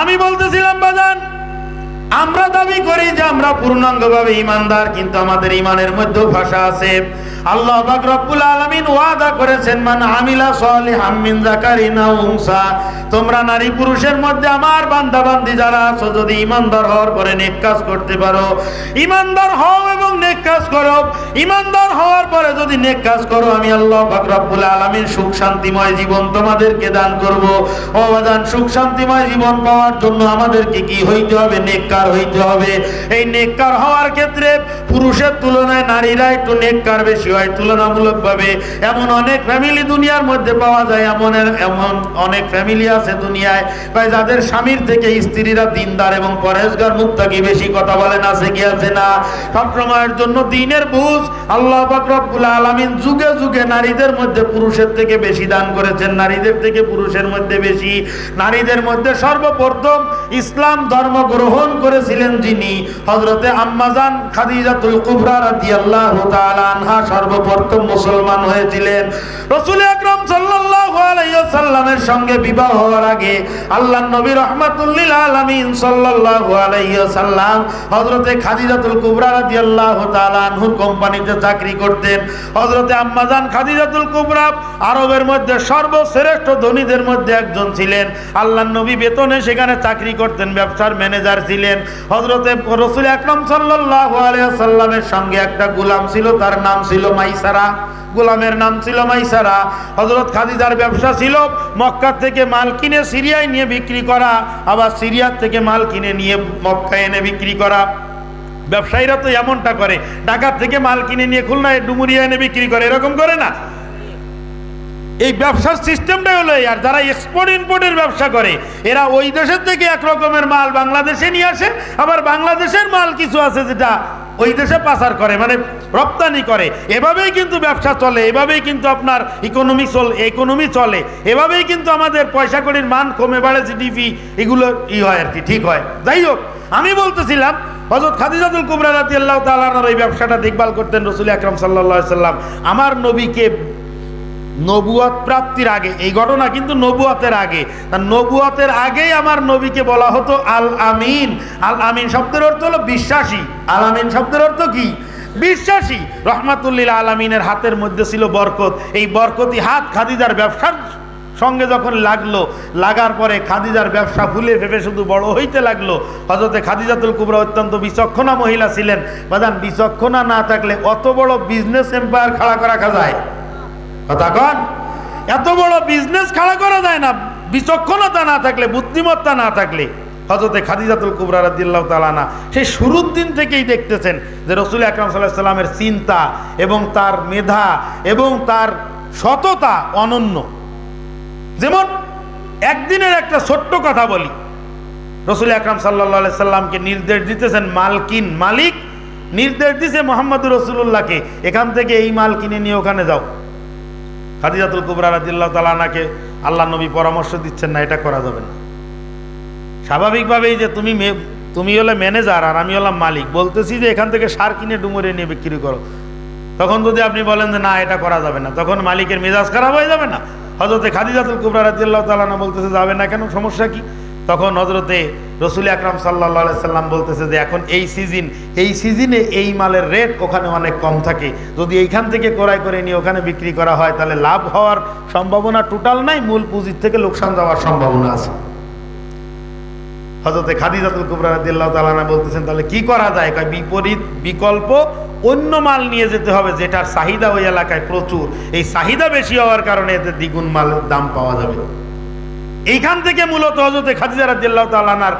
আমি বলতেছিলাম, বাজান, আমরা দাবি করি যে আমরা পূর্ণাঙ্গভাবে ইমানদার কিন্তু আমাদের ইমানের মধ্যে ভাষা আছে। আল্লাহ রব্বুল আলামিন ওয়াদা করেছেন, মান আমিলা তোমরা নারী পুরুষের মধ্যে আমার বান্দা বান্দি যারা আছো, যদি ইমানদার হওয়ার পরে নেক কাজ করতে পারো ইমানদার হও এবং নেক কাজ করো। ইমানদার হওয়ার পরে যদি নেক কাজ করো, আমি আল্লাহ আলামিন সুখ শান্তিময় জীবন তোমাদেরকে দান করব। ও দান সুখ শান্তিময় জীবন পাওয়ার জন্য আমাদেরকে কি হইতে হবে? নেককার হইতে হবে। এই নেককার হওয়ার ক্ষেত্রে পুরুষের তুলনায় নারীরা একটু নেককার বেশি হয় তুলনামূলকভাবে। এমন অনেক ফ্যামিলি দুনিয়ার মধ্যে পাওয়া যায়, এমন এমন অনেক ফ্যামিলি আছে দুনিয়ায়, ভাই, যাদের স্বামীর থেকে স্ত্রীরা দিনদার এবং পরেশগার মুক্তাকি বেশি কথা বলেন আছে কি আছে না। সবসময়ের জন্য দিনের বুঝ আল্লাহ পাক রব্বুল আলামিন যুগে যুগে নারীদের মধ্যে পুরুষের থেকে বেশি দান করেছেন, নারীদের থেকে পুরুষের মধ্যে বেশি। নারীদের মধ্যে সর্বপ্রথম ইসলাম ধর্ম গ্রহণ করেছিলেন যিনি হজরতে আম্মাজান খাদিজাতুল কুবরা রাদিয়াল্লাহু তাআলা আনহা সর্বপ্রথম মুসলমান হয়েছিলেন। রাসূল আকরাম সাল্লাল্লাহু আলাইহি ওয়াসাল্লামের সঙ্গে বিবাহ হওয়ার আগে আল্লাহর নবী রাহমাতুল্লিল আলামিন সাল্লাল্লাহু আলাইহি ওয়াসাল্লাম হযরতে খাদিজাতুল কুবরা রাদিয়াল্লাহু তাআলা আনহুর কোম্পানিতে চাকরি করতেন। হযরতে আম্মাজান খাদিজাতুল কুবরা আরবের মধ্যে সর্বশ্রেষ্ঠ ধনীদের মধ্যে একজন ছিলেন। আল্লাহর নবী বেতনে সেখানে চাকরি করতেন, ব্যবসার ম্যানেজার ছিলেন। হযরতে রসুল আকরম সাল্লাল্লাহু আলাইহি ওয়াসাল্লামের সঙ্গে একটা গোলাম ছিল, তার নাম ছিল মাইসারা, গোলামের নাম ছিল মাইসারা। হজরত খাদিজার ব্যবসা ছিল মক্কা থেকে মাল কিনে সিরিয়ায় নিয়ে বিক্রি করা, আবার সিরিয়ার থেকে মাল কিনে নিয়ে মক্কায় এনে বিক্রি করা। ব্যবসায়ীরা তো এমনটা করে ঢাকার থেকে মাল কিনে নিয়ে খুলনায় ডুমুরিয়া এনে বিক্রি করে, এরকম করে না? এই ব্যবসার সিস্টেমটাই হলো আর যারা এক্সপোর্ট ইম্পোর্টের ব্যবসা করে, এরা ওই দেশের থেকে এক রকমের মাল বাংলাদেশে নিয়ে আসে, আবার বাংলাদেশের মাল কিছু আছে যেটা ওই দেশে পাচার করে মানে রপ্তানি করে। এভাবেই কিন্তু ব্যবসা চলে, এভাবেই কিন্তু আপনার ইকোনমি চল ইকোনমি চলে। এভাবেই কিন্তু আমাদের পয়সা কড়ির মান কমে বাড়ে জিডিপি এগুলো ই হয় আর কি, ঠিক হয়। যাই হোক, আমি বলতেছিলাম হজরত খাদিজাতুল কুমরা রাতি আল্লাহ তালার ওই ব্যবসাটা দেখভাল করতেন রসুল আকরম সাল্লা সাল্লাম। আমার নবীকে নবুয়াত প্রাপ্তির আগে, এই ঘটনা কিন্তু নবুয়াতের আগে। নবুয়াতের আগেই আমার নবীকে বলা হতো আল আমিন। আল আমিন শব্দের অর্থ হলো বিশ্বাসী। আল আমিন শব্দের অর্থ কি? বিশ্বাসী। রহমাতুল্লিল আলমিনের হাতের মধ্যে ছিল বরকত। এই বরকতি হাত খাদিজার ব্যবসার সঙ্গে যখন লাগল, লাগার পরে খাদিজার ব্যবসা ফুলে ফেপে শুধু বড় হইতে লাগল। হজরতে খাদিজাতুল কুবরা অত্যন্ত বিচক্ষণা মহিলা ছিলেন। বাদান বিচক্ষণা না থাকলে অত বড় বিজনেস এম্পায়ার খাড়া করা যায়। কথা এত বড় বিজনেস খাড়া করা যায় না, বিচক্ষণতা না থাকলে, বুদ্ধিমত্তা না থাকলে। হজরতে খাদিজাতুল কুবরা রাদিল্লাহ তালানা সেই শুরুর দিন থেকেই দেখতেছেন যে রসুল আকরাম সাল্লাহ সাল্লামের চিন্তা এবং তার মেধা এবং তার সততা অনন্য। যেমন একদিনের একটা ছোট্ট কথা বলি। রসুল আকরাম সাল্লা সাল্লামকে নির্দেশ দিতেছেন, মালকিন মালিক নির্দেশ দিছে মোহাম্মদ রসুল্লাহকে এখান থেকে এই মাল কিনে নিয়ে ওখানে যাও। খাদিজাতুল কুবরা রাজিল্লাহ তালানাকে আল্লাহ নবী পরামর্শ দিচ্ছেন না, এটা করা যাবে না। স্বাভাবিকভাবেই যে তুমি তুমি হলে ম্যানেজার আর আমি হলাম মালিক, বলতেছি যে এখান থেকে সার কিনে ডুমুরে নিয়ে বিক্রি করো। তখন যদি আপনি বলেন যে না, এটা করা যাবে না, তখন মালিকের মেজাজ খারাপ হয়ে যাবে না? হজরতে খাদিজাতুল কুবরা রাজিল্লাহ তালানা বলতেছে, যাবে না কেন, সমস্যা কি? তখন হজরতে রসুল আকরাম সাল্লাহ সাল্লাম বলতেছে যে এখন এই সিজন, এই সিজনে এই মালের রেট ওখানে অনেক কম থাকে। যদি এইখান থেকে ক্রয় করে নিয়ে ওখানে বিক্রি করা হয়, তাহলে লাভ হওয়ার সম্ভাবনা টোটাল নাই, মূল পুঁজির থেকে লোকসান যাওয়ার সম্ভাবনা আছে। হজরতে খাদিজাতুল কুবরা রাদিয়াল্লাহু তাআলা বলতেছেন, তাহলে কি করা যায়? কয়, বিপরীত বিকল্প অন্য মাল নিয়ে যেতে হবে যেটার চাহিদা ওই এলাকায় প্রচুর। এই চাহিদা বেশি হওয়ার কারণে এতে দ্বিগুণ মালের দাম পাওয়া যাবে। এইখান থেকে মূলত হজরতে খাদিজা রাদিয়াল্লাহু তাআলার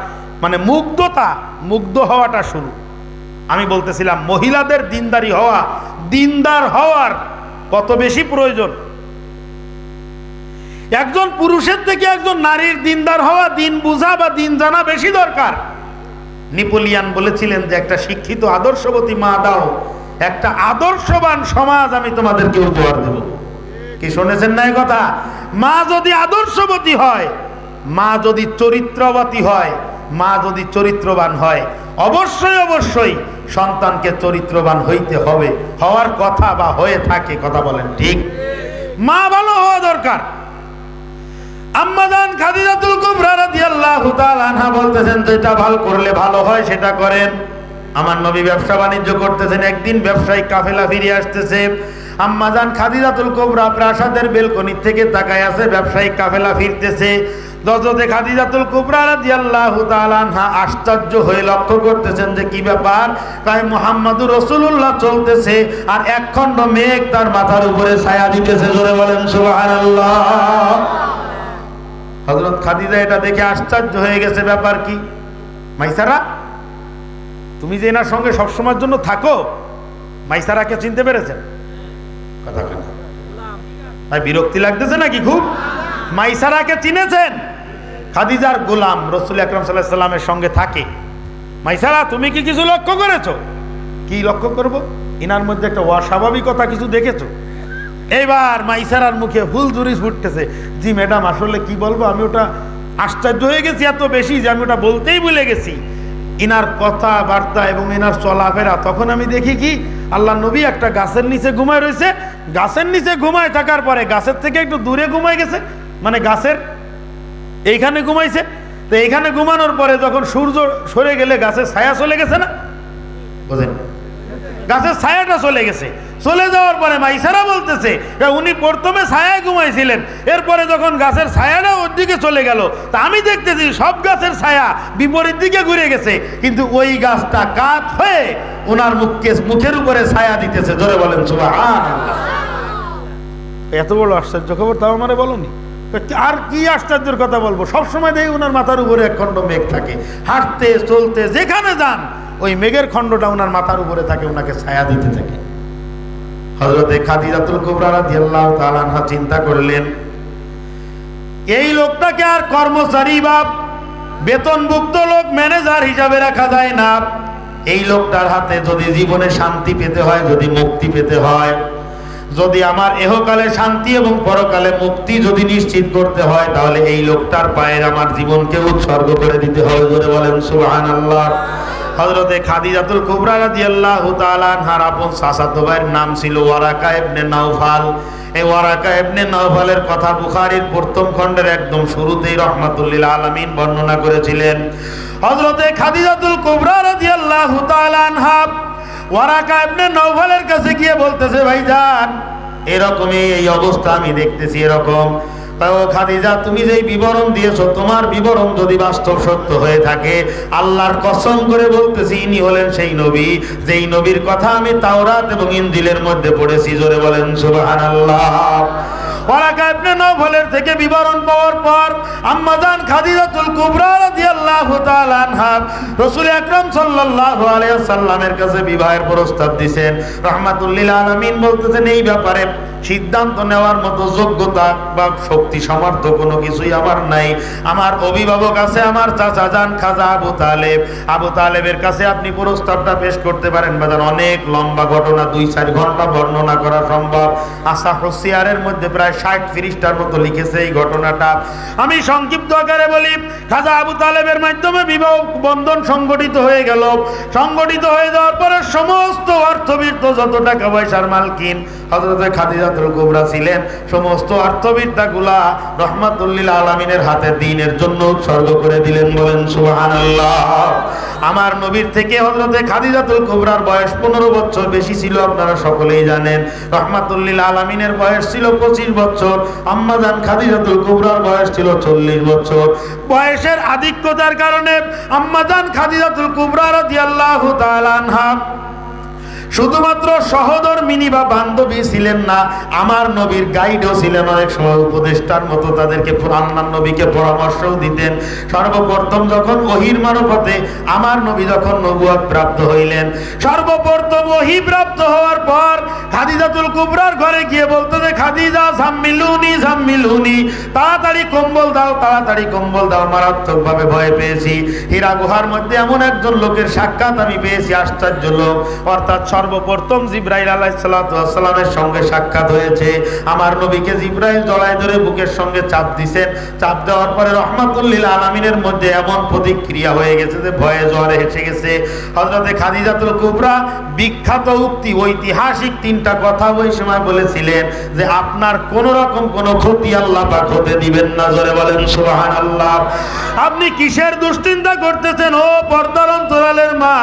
মানে মুগ্ধতা, মুগ্ধ হওয়াটা শুরু। আমি বলতেছিলাম, মহিলাদের দিনদারি হওয়া, দিনদার হওয়ার কত বেশি প্রয়োজন? একজন পুরুষের থেকে একজন নারীর দিনদার হওয়া, দিন বুঝা বা দিন জানা বেশি দরকার। নিপোলিয়ান বলেছিলেন যে, একটা শিক্ষিত, আদর্শবতী মা দাও, একটা আদর্শবান সমাজ আমি তোমাদেরকে উপহার দেব। কি শুনেছেন না কথা? মা যদি আদর্শবতী হয়, মা যদি চরিত্রবতী হয়, মা যদি চরিত্রবান হয়, অবশ্যই অবশ্যই সন্তানকে চরিত্রবান হইতে হবে। হওয়ার কথা বা হয়ে থাকে, কথা বলেন ঠিক? মা ভালো হওয়া দরকার। আম্মাজান খাদিজাতুল কুবরা রাদিয়াল্লাহু তাআলা আনহা বলতেছেন যেটা ভালো করলে ভালো হয়, সেটা করেন। আমার নবী ব্যবসা বাণিজ্য করতেছেন, একদিন ব্যবসায়ী কাফেলা ফিরে আসতেছে। আম্মাজান খাদিজাতুল কুবরা প্রাসাদের বেলকনির থেকে তাকায় আছে ব্যবসায়িক কাফেলা ফিরতেছে। দজতে খাদিজাতুল কুবরা রাদিয়াল্লাহু তাআলা আনহা আশ্চর্য হয়ে লক্ষ্য করতেছেন যে কি ব্যাপার? তাই মুহাম্মাদুর রাসূলুল্লাহ চলতেছে আর একখণ্ড মেঘ তার মাথার উপরে ছায়া দিতেছে, জোরে বলেন সুবহানাল্লাহ। হজরত খাদিজা এটা দেখে আশ্চর্য হয়ে গেছে, ব্যাপার কি? মাইসারা, তুমি যে এনার সঙ্গে সবসময়ের জন্য থাকো, মাইসারাকে চিনতে পেরেছেন? কথা কেন? বিরক্তি লাগতেছে নাকি খুব? মাইসারাকে চিনেছেন? খাদিজার গোলাম রসুল আকরম সাল্লাহ সাল্লামের সঙ্গে থাকে। মাইসারা, তুমি কি কিছু লক্ষ্য করেছ? কি লক্ষ্য করব? ইনার মধ্যে একটা অস্বাভাবিকতা কিছু দেখেছ? এইবার মাইসারার মুখে হুল জুরিস ফুটতেছে। জি, ম্যাডাম, আসলে কি বলব? আমি ওটা আশ্চর্য হয়ে গেছি এত বেশি যে আমি ওটা বলতেই ভুলে গেছি। ইনার কথাবার্তা এবং ইনার চলাফেরা, তখন আমি দেখি কি? আল্লাহ নবী একটা গাছের নিচে ঘুমায় রয়েছে গাছের নিচে ঘুমায় থাকার পরে, গাছের থেকে একটু দূরে ঘুমায় গেছে? মানে গাছের এইখানে ঘুমাইছে? তো এইখানে ঘুমানোর পরে যখন সূর্য সরে গেলে গাছের ছায়া চলে গেছে না? বোঝেন? গাছের ছায়াটা চলে গেছে। চলে যাওয়ার পরে মাইসারা বলতেছে উনি প্রথমে ছায়ায় ঘুমাইছিলেন। এরপরে যখন গাছের ছায়াটা ওর দিকে চলে গেল, তা আমি দেখতেছি সব গাছের ছায়া বিপরীত দিকে ঘুরে গেছে। কিন্তু ওই গাছটা কাত হয়ে ওনার মুখকে, মুখের উপরে ছায়া দিতেছে। ধরে বলেন এত বড় আশ্চর্য খবর, তাও মানে বলনি? আর কি আশ্চর্যের কথা বলব? সবসময় দেখি ওনার মাথার উপরে এক খণ্ড মেঘ থাকে। হাঁটতে, চলতে, যেখানে যান, ওই মেঘের খণ্ডটা ওনার মাথার উপরে থাকে ওনাকে ছায়া দিতে থাকে। হজরতে খাদিজাতুল কুবরা রাদিয়াল্লাহু তাআলা চিন্তা করলেন, এই লোকটাকে আর কর্মচারী বা বেতনভুক্ত লোক ম্যানেজার হিসাবে রাখা যায় না। এই লোকটার হাতে যদি জীবনে শান্তি পেতে হয়, যদি মুক্তি পেতে হয়, যদি আমার এহকালে শান্তি এবং পরকালে মুক্তি যদি নিশ্চিত করতে হয়, তাহলে এই লোকটার পায়ের আমার জীবনকে উৎসর্গ করে দিতে হবে। জোরে বলেন, সুবহানাল্লাহ। হযরতে খাদিজাতুল কুবরা রাদিয়াল্লাহু তাআলা আনহার আপন চাচাতো ভাইয়ের নাম ছিল ওয়ারাকা ইবনে নাওফাল। এই ওয়ারাকা ইবনে নাওফালের কথা বুখারীর প্রথম খণ্ডের একদম শুরুতেই রহমাতুল্লিল আলামিন বর্ণনা করেছিলেন। হযরতে খাদিজাতুল কুবরা রাদিয়াল্লাহু তাআলা আনহা ওয়ারাকা ইবনে নাওফালের কাছে গিয়ে বলতেছে, ভাইজান, এরকমই এই অবস্থা আমি দেখতেছি, এরকম ও খাদিজা, তুমি যেই বিবরণ দিয়েছ, তোমার বিবরণ যদি বাস্তব সত্য হয়ে থাকে, আল্লাহর কসম করে বলতেছি, ইনি হলেন সেই নবী, যেই নবীর কথা আমি তাওরাত এবং ইন্দিলের মধ্যে পড়েছি, জোরে বলেন সুবহানাল্লাহ। ইবনে থেকে বিবরণ পাওয়ার পর খাদিজাতুল কুবরা রাদিয়াল্লাহু তাআলা আনহা রাসূল আকরাম সাল্লাল্লাহু আলাইহি সাল্লামের কাছে বিবাহের প্রস্তাব দিবেন রাহমাতুল্লিল আলামিন বলতেছেন, এই ব্যাপারে সিদ্ধান্ত নেওয়ার মতো যোগ্যতা বা শক্তি, সামর্থ্য কোনো কিছুই আমার নাই। আমার অভিভাবক আছে, আমার চাচা যান খাজা আবু তালেব। আবু তালেবের কাছে আপনি প্রস্তাবটা পেশ করতে পারেন বাজান অনেক লম্বা ঘটনা, দুই চার ঘণ্টা বর্ণনা করা সম্ভব। আশা হোসিয়ারের মধ্যে প্রায় ষাট তিরিশটার মতো লিখেছে এই ঘটনাটা। আমি সংক্ষিপ্ত আকারে বলি, খাজা আবু তালেবের মাধ্যমে বিবাহ বন্ধন সংগঠিত হয়ে গেল। সংগঠিত হয়ে যাওয়ার পরে সমস্ত অর্থবিত্ত যত টাকা পয়সার মালকিন হজরতে খাদিজাতুল কুবরা ছিলেন, সমস্ত রহমাতুল্লিল আলমিনের হাতে দিনের জন্য উৎসর্গ করে দিলেন বলেন, সুবহানাল্লাহ। আমার নবীর থেকে হজরতে খাদিজাতুল কুবরার বয়স পনেরো বছর বেশি ছিল, আপনারা সকলেই জানেন। রহমাতুল্লিল আলমিনের বয়স ছিল পঁচিশ বছর। আম্মাজান খাদিজাতুল কুবরার বয়স ছিল চল্লিশ বছর। বয়সের আধিক্যতার কারণে আম্মাজান খাদিজাতুল কুবরা রাদিয়াল্লাহু তাআলা আনহা শুধুমাত্র সহধর্মিনী বা বান্ধবী ছিলেন না, আমার নবীর গাইডও ছিলেন অনেক সময়, উপদেষ্টার মতো তাদেরকে আল্লাহ নবীকে পরামর্শও দিতেন। সর্বপ্রথম যখন ওহির মারফতে আমার নবী যখন নবুয়াত প্রাপ্ত হইলেন, সর্বপ্রথম ওহি প্রাপ্ত হওয়ার পর খাদিজাতুল কুবরার ঘরে গিয়ে বলতো যে, খাদিজা, ঝাম্মিলুনি ঝাম্মিলুনি, তাড়াতাড়ি কম্বল দাও, তাড়াতাড়ি কম্বল দাও, মারাত্মকভাবে ভয় পেয়েছি। হীরা গুহার মধ্যে এমন একজন লোকের সাক্ষাৎ আমি পেয়েছি, আশ্চর্য লোক। অর্থাৎ সর্বপ্রথম জিব্রাইল আলাইসালামের সঙ্গে সাক্ষাৎ হয়েছে। আমার নবীকে জিব্রাইল জড়াই ধরে বুকের সঙ্গে চাপ দিছেন। চাপ দেওয়ার পরে রহমাতুল্লিল আলমিনের মধ্যে এমন প্রতিক্রিয়া হয়ে গেছে যে ভয়ে জ্বরে এসে গেছে। হজরতে খাদিজাতুল কুবরা বিখ্যাত উক্তি, ঐতিহাসিক তিনটা কথা ওই সময় বলেছিলেন যে আপনার কোন রকম কোন ক্ষতি আল্লাহ পাক হতে দিবেন না। জোরে বলেন সুবাহান আল্লাহ আপনি কিসের দুশ্চিন্তা করতেছেন? ও পর্দার অন্তরালের মা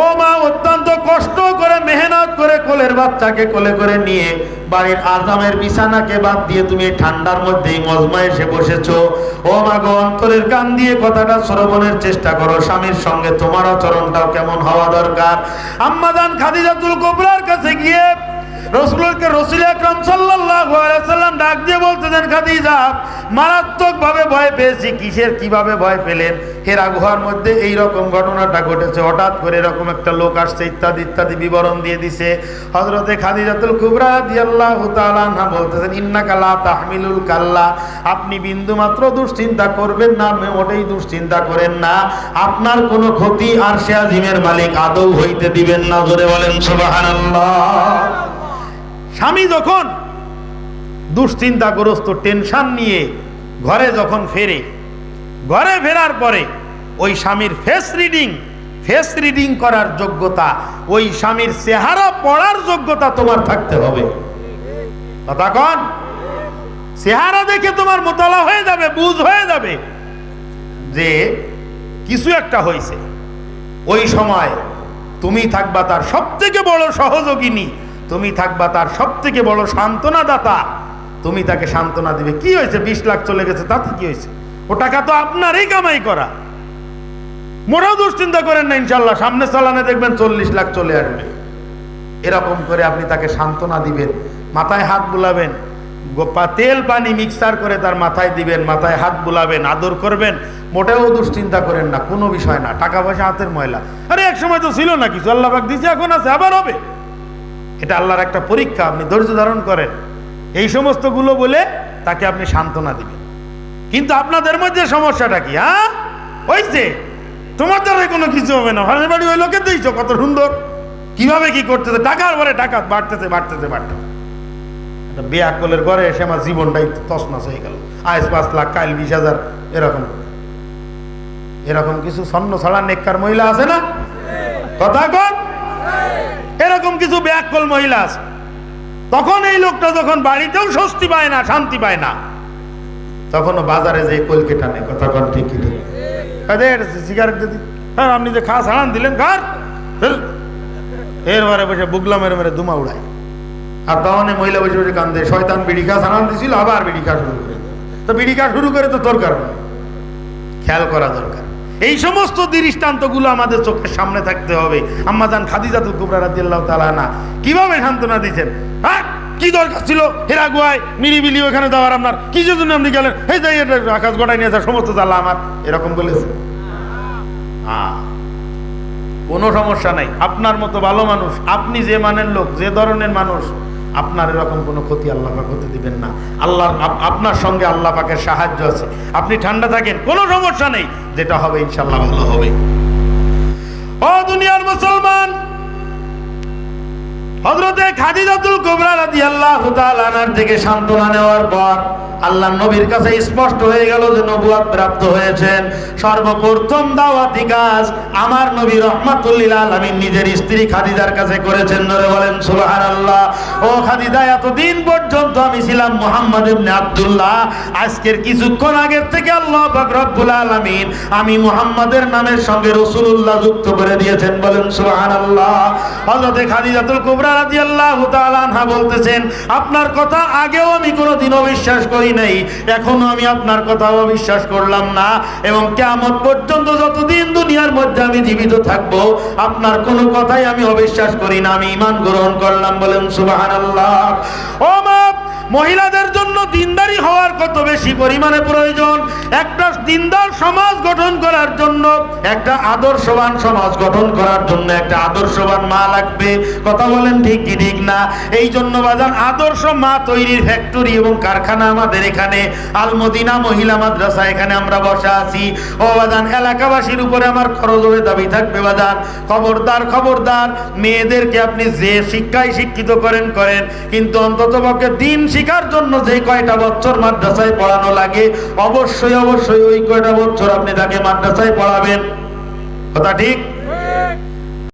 ও মা, অত্যন্ত কষ্ট করে, মেহনত করে, কোলের বাচ্চাকে কোলে করে নিয়ে বাড়ির আজামের বিছানাকে বাদ দিয়ে তুমি ঠান্ডার মধ্যেই মজমা এসে বসেছো। ও মা গো, অন্তরের কান দিয়ে কথাটা শ্রবণের চেষ্টা করো। স্বামীর সঙ্গে তোমার আচরণটাও কেমন হওয়া দরকার। আম্মাদান খাদিজাতুল কোবরার কাছে গিয়ে রসুলকে রসুল আকরাম সাল্লাম ডাক দিয়ে বলতেছেন, খাদিজা মারাত্মক ভাবে ভয় পেয়েছি। কিসের, কীভাবে ভয় পেলেন? হেরা গুহার মধ্যে এই রকম ঘটনাটা ঘটেছে। হঠাৎ করে এরকম একটা লোক আসছে, ইত্যাদি ইত্যাদি বিবরণ দিয়ে দিছে। হযরতে খাদিজাতুল কুবরা রাদিয়াল্লাহু তাআলা আনহা বলতেছেন, ইন্নাকা লা তাহমিলুল কাল্লা। আপনি বিন্দু মাত্র দুশ্চিন্তা করবেন না মোটেই দুশ্চিন্তা করেন না। আপনার কোনো ক্ষতি আর সে মালিক, আদৌ হইতে দিবেন না। জোরে বলেন, সুবহানাল্লাহ। স্বামী যখন দুশ্চিন্তাগ্রস্ত টেনশন নিয়ে ঘরে যখন ফেরে, ঘরে ফেরার পরে ওই স্বামীর ফেস রিডিং ফেস রিডিং করার যোগ্যতা, ওই স্বামীর চেহারা পড়ার যোগ্যতা তোমার থাকতে হবে। কথা চেহারা দেখে তোমার মোতালা হয়ে যাবে, বুঝ হয়ে যাবে যে কিছু একটা হয়েছে। ওই সময় তুমি থাকবা তার সব থেকে বড় সহযোগিনী তুমি থাকবা তার সব থেকে বড় সান্ত্বনা দাতা তুমি তাকে সান্ত্বনা দিবে। কি হয়েছে? বিশ লাখ চলে গেছে, তাতে কি হয়েছে? ও টাকা তো আপনারই কামাই করা। মোটাও দুশ্চিন্তা করেন না ইনশাল্লাহ সামনে চালানে দেখবেন চল্লিশ লাখ চলে আসবে। এরকম করে আপনি তাকে সান্ত্বনা দিবেন, মাথায় হাত বুলাবেন তেল পানি মিক্সার করে তার মাথায় দিবেন, মাথায় হাত বুলাবেন, আদর করবেন, মোটেও দুশ্চিন্তা করেন না, কোনো বিষয় না। টাকা পয়সা হাতের ময়লা। আরে এক সময় তো ছিল না কিছু, আল্লাহ দিছে, এখন আছে, আবার হবে। এটা আল্লাহর একটা পরীক্ষা, আপনি ধৈর্য ধারণ করেন। এই সমস্তগুলো বলে তাকে আপনি সান্ত্বনা দিবেন। কিন্তু আপনাদের মধ্যে সমস্যাটা কি হ্যাঁ? হয়েছে তোমার দ্বারা কোনো কিছু হবে না। ভাড়ার বাড়ি ওই লোকে দিয়েছ কত সুন্দর। কীভাবে কি করতেছে? টাকার পরে টাকা বাড়তেছে বাড়তেছে বাড়তেছে। একটা বেয়াকলের ঘরে এসে আমার জীবনটাই তসনস হয়ে গেল। আজ পাঁচ লাখ, কাল বিশ হাজার, এরকম। এরকম কিছু স্বর্ণ ছাড়া নেককার মহিলা আছে না? কথা কন। এরকম কিছু ব্যাকল মহিলা আছে। তখন এই লোকটা যখন বাড়িতেও স্বস্তি পায় না, শান্তি পায় না তখন বাজারে যে কলকে টানে কথা কন ঠিক সিগারেট হ্যাঁ আপনি যে খা সাড়ান দিলেন এরবারে বসে বুগলা মেরে মেরে দুমা উড়ায়। আর তখন মহিলা বসে বসে কান্দে, শয়তান বিড়ি খা সাড়ান দিছিল, আবার বিড়ি খা শুরু করে তো বিড়ি খা শুরু করে তো দরকার। খেয়াল করা দরকার। এই সমস্ত দৃষ্টান্তগুলো আমাদের চোখের সামনে থাকতে হবে। আম্মাজান খাদিজাতুল কুবরা রাদিয়াল্লাহু তাআলা না কীভাবে সান্ত্বনা দিয়েছেন? হ্যাঁ? কি দরকার ছিল? হেরা গুয়ায় নিরিবিলি ওখানে দেওয়ার আপনার। কিসের জন্য আপনি গেলেন? এই যাই আকাশ গোটাই নিয়ে আসা সমস্ত জ্বালা আমার। এরকম বলেছে? হ্যাঁ কোনো সমস্যা নাই। আপনার মতো ভালো মানুষ, আপনি যে মানের লোক, যে ধরনের মানুষ, আপনার এরকম কোনো ক্ষতি আল্লাহ পাক হতে দিবেন না। আল্লাহ আপ- আপনার সঙ্গে আল্লাহ পাকের সাহায্য আছে। আপনি ঠান্ডা থাকেন, কোনো সমস্যা নেই। যেটা হবে ইনশাল্লাহ ভালো হবে। ও দুনিয়ার মুসলমান হজরতে খাদিজাতুল কুবরা রাদিয়াল্লাহু তাআলা আনার থেকে সান্ত্বনা নেওয়ার পর আল্লাহ নবীর কাছে স্পষ্ট হয়ে গেল যে নবুয়ত প্রাপ্ত হয়েছেন। সর্বপ্রথম দাওয়াতি কাজ আমার নবী রহমাতুল্লিল আলামিন নিজের স্ত্রী খাদিজার কাছে করেছেন। ধরে বলেন, সুবহানাল্লাহ। ও খাদিজা, এতদিন পর্যন্ত আমি ছিলাম মুহাম্মদ ইবনে আব্দুল্লাহ। আজকের কিছুক্ষণ আগের থেকে আল্লাহ রব্বুল আলামিন আমি মুহাম্মাদের নামের সঙ্গে রাসূলুল্লাহ যুক্ত করে দিয়েছেন। বলেন, সুবহানাল্লাহ। হযরতে খাদিজাতুল কুবরা তাআলা আনহা বলতেছেন, আপনার কথা আগেও আমি কোনোদিন অবিশ্বাস করি নাই। এখনও আমি আপনার কথা অবিশ্বাস করলাম না এবং কেমন পর্যন্ত যতদিন দুনিয়ার মধ্যে আমি জীবিত থাকব, আপনার কোনো কথাই আমি অবিশ্বাস করি না। আমি ইমান গ্রহণ করলাম বলেন সুবহানাল্লাহ। ও মা মহিলাদের জন্য দিনদারি হওয়ার কত বেশি পরিমাণে প্রয়োজন? একটা দিনদার সমাজ গঠন করার জন্য, একটা আদর্শবান সমাজ গঠন করার জন্য একটা আদর্শবান মা লাগবে। কথা বলেন ঠিক কি ঠিক না? এই জন্য বাজান আদর্শ মা তৈরির ফ্যাক্টরি এবং কারখানা আমাদের এখানে, আলমদিনা মহিলা মাদ্রাসা এখানে আমরা বসা আছি। ও বাজান, এলাকাবাসীর উপরে আমার খরচের দাবি থাকবে বাজান। খবরদার খবরদার, মেয়েদেরকে আপনি যে শিক্ষায় শিক্ষিত করেন করেন, কিন্তু অন্তত পক্ষে দিন শিখার জন্য যে কয়টা বছর মাদ্রাসায় পড়ানো লাগে, অবশ্যই অবশ্যই ওই কয়টা বছর আপনি তাকে মাদ্রাসায় পড়াবেন। কথা ঠিক?